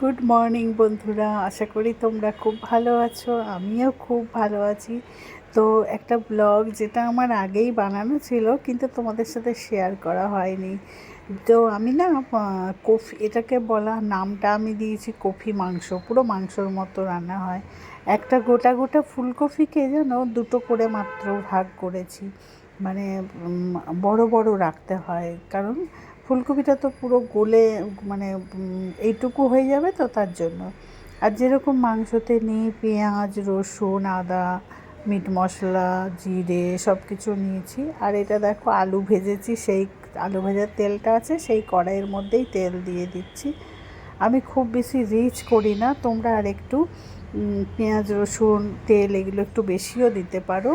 Good morning বন্ধুরা, আশা করি তোমরা খুব ভালো আছো, আমিও খুব ভালো আছি। তো একটা ব্লগ যেটা আমার আগেই বানানো ছিল, কিন্তু তোমাদের সাথে শেয়ার করা হয়নি। তো আমি না কফি, এটাকে বলা, নামটা আমি দিয়েছি কফি মাংস, পুরো মাংসর মতো রান্না হয়। একটা গোটা গোটা ফুলকপিকে যেন দুটো করে মাত্র ভাগ করেছি। মানে বড় বড় রাখতে হয়, কারণ ফুলকপিটা তো পুরো গলে মানে এইটুকু হয়ে যাবে তো তার জন্য। আর যেরকম মাংসতে নিই, পেঁয়াজ, রসুন, আদা, মিট মশলা, জিরে সব কিছু নিয়েছি। আর এটা দেখো, আলু ভেজেছি, সেই আলু ভেজার তেলটা আছে, সেই কড়াইয়ের মধ্যেই তেল দিয়ে দিচ্ছি। আমি খুব বেশি রিচ করি না, তোমরা আর একটু পেঁয়াজ, রসুন, তেল এগুলো একটু বেশিও দিতে পারো।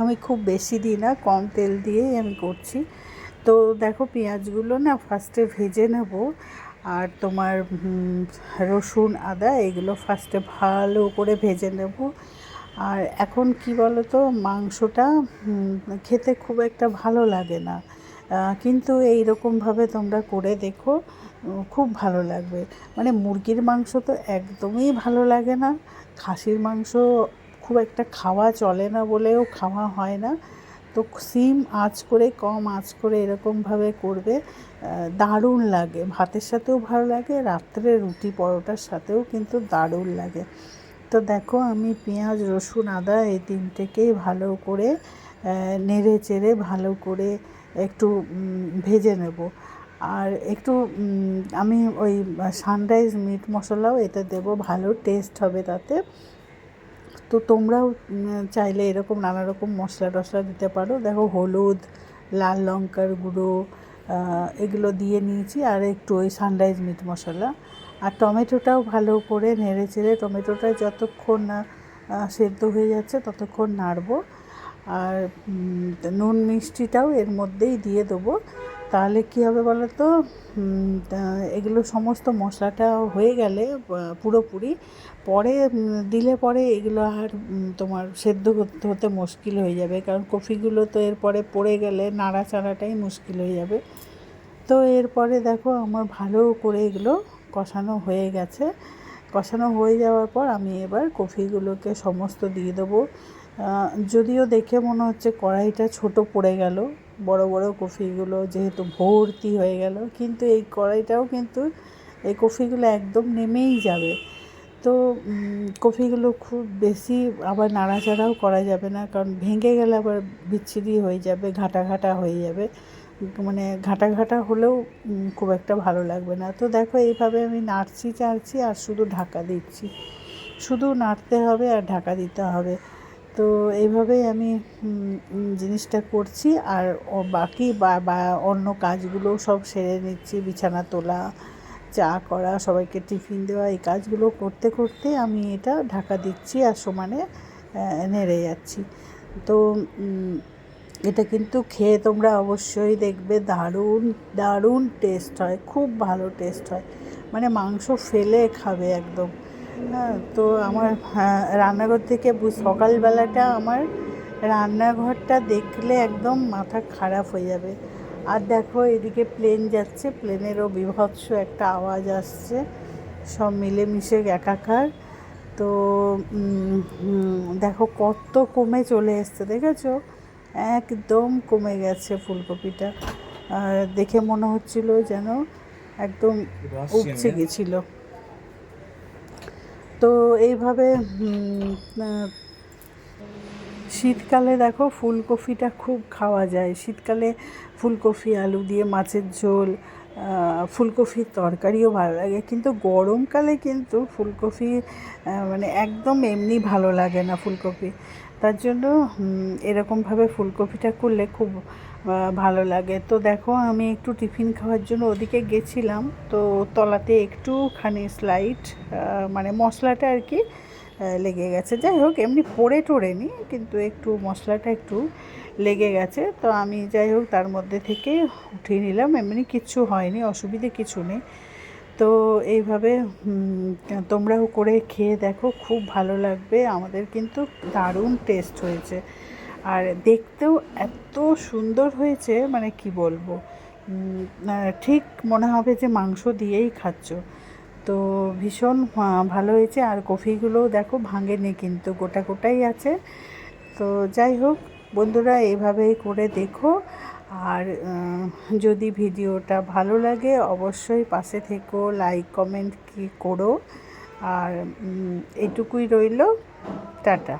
আমি খুব বেশি দিই না, কম তেল দিয়েই আমি করছি। তো দেখো পেঁয়াজগুলো না ফার্স্টে ভেজে নেব। আর তোমার রসুন, আদা এগুলো ফার্স্টে ভালো করে ভেজে নেব। আর এখন কি বলো তো মাংসটা খেতে খুব একটা ভালো লাগে না। কিন্তু এই রকমভাবে তোমরা করে দেখো, খুব ভালো লাগবে। মানে মুরগির মাংস তো একদমই ভালো লাগে না। খাসির মাংস খুব একটা খাওয়া চলে না বলেও খাওয়া হয় না। তো সিম আঁচ করে, কম আঁচ করে এরকমভাবে করবে দারুণ লাগে। ভাতের সাথেও ভালো লাগে, রাত্রে রুটি পরোটার সাথেও কিন্তু দারুণ লাগে। তো দেখো আমি পেঁয়াজ, রসুন, আদা এই তিনটেকেই ভালো করে নেড়ে চেড়ে ভালো করে একটু ভেজে নেব। আর একটু আমি ওই সানরাইজ মিট মশলাও এতে দেবো, ভালো টেস্ট হবে তাতে। তো তোমরাও চাইলে এরকম নানা রকম মশলা টশলা দিতে পারো। দেখো হলুদ, লাল লঙ্কার গুঁড়ো এগুলো দিয়ে নিয়েছি। আর একটু ওই সানরাইজ মিট মশলা। আর টমেটোটাও ভালো করে নেড়ে চেড়ে টমেটোটা যতক্ষণ না সেদ্ধ হয়ে যাচ্ছে ততক্ষণ নাড়বো। আর নুন মিষ্টিটাও এর মধ্যেই দিয়ে দেবো। তাহলে কী হবে বলো তো এগুলো সমস্ত মশলাটা হয়ে গেলে পুরোপুরি। পরে দিলে পরে এগুলো আর তোমার সেদ্ধ করতে, হতে মুশকিল হয়ে যাবে। কারণ কফিগুলো তো এরপরে পড়ে গেলে নাড়াচাড়াটাই মুশকিল হয়ে যাবে। তো এরপরে দেখো, আমার ভালো করে এগুলো কষানো হয়ে গেছে। কষানো হয়ে যাওয়ার পর আমি এবার কফিগুলোকে সমস্ত দিয়ে দেবো। যদিও দেখে মনে হচ্ছে কড়াইটা ছোট পড়ে গেল। বড় বড় কফিগুলো যেহেতু ভর্তি হয়ে গেল, কিন্তু এই কড়াইটাও কিন্তু এই কফিগুলো একদম নেমেই যাবে। তো কফিগুলো খুব বেশি আবার নাড়াচাড়াও করা যাবে না, কারণ ভেঙে গেলে আবার বিচ্ছিরি হয়ে যাবে, ঘাটা ঘাটা হয়ে যাবে। মানে ঘাটা ঘাটা হলেও খুব একটা ভালো লাগবে না। তো দেখো, এইভাবে আমি নাড়ছি, চাড়ছি আর শুধু ঢাকা দিচ্ছি। শুধু নাড়তে হবে আর ঢাকা দিতে হবে। তো এইভাবেই আমি জিনিসটা করছি আর বাকি বা অন্য কাজগুলোও সব সেরে নিচ্ছি। বিছানা তোলা, চা করা, সবাইকে টিফিন দেওয়া, এই কাজগুলো করতে করতে আমি এটা ঢাকা দিচ্ছি আর সমানে নেড়ে যাচ্ছি। তো এটা কিন্তু খেয়ে তোমরা অবশ্যই দেখবে, দারুণ দারুণ টেস্ট হয়, খুব ভালো টেস্ট হয়। মানে মাংস ফেলে খাবে একদম। তো আমার হ্যাঁ, রান্নাঘর থেকে সকালবেলাটা আমার রান্নাঘরটা দেখলে একদম মাথা খারাপ হয়ে যাবে। আর দেখো এদিকে প্লেন যাচ্ছে প্লেনেরও বিভৎস একটা আওয়াজ আসছে। সব মিলেমিশে একাকার। তো দেখো কত কমে চলে এসছে দেখেছ? একদম কমে গেছে ফুলকপিটা। আর দেখে মনে হচ্ছিল যেন একদম উপচে গেছিল। তো এইভাবে শীতকালে দেখো ফুলকপিটা খুব খাওয়া যায়। শীতকালে ফুলকপি, আলু দিয়ে মাছের ঝোল ফুলকপির তরকারিও ভালো লাগে। কিন্তু গরমকালে কিন্তু ফুলকপি মানে একদম এমনি ভালো লাগে না ফুলকপি। তার জন্য এরকমভাবে ফুলকপিটা করলে খুব ভালো লাগে। তো দেখো, আমি একটু টিফিন খাওয়ার জন্য ওদিকে গেছিলাম। তো তলাতে একটুখানি স্লাইট মানে মশলাটা আর কি লেগে গেছে। যাই হোক, এমনি পড়ে টড়ে নি কিন্তু একটু মশলাটা একটু লেগে গেছে। তো আমি যাই হোক, তার মধ্যে থেকে উঠিয়ে নিলাম। এমনি কিচ্ছু হয়নি, অসুবিধে কিছু নেই। তো এইভাবে তোমরাও করে খেয়ে দেখো, খুব ভালো লাগবে। আমাদের কিন্তু দারুণ টেস্ট হয়েছে। আর দেখতেও এত সুন্দর হয়েছে মানে কি বলব ঠিক মনে হবে যে মাংস দিয়েই খাচ্ছ। তো ভীষণ ভালো হয়েছে। আর কফিগুলোও দেখো ভাঙেনি কিন্তু, গোটা গোটাই আছে। তো যাই হোক, বন্ধুরা, এইভাবেই করে দেখো। আর যদি ভিডিওটা ভালো লাগে অবশ্যই পাশে থেকো, লাইক, কমেন্ট কি করো। আর এটুকুই রইল। টাটা।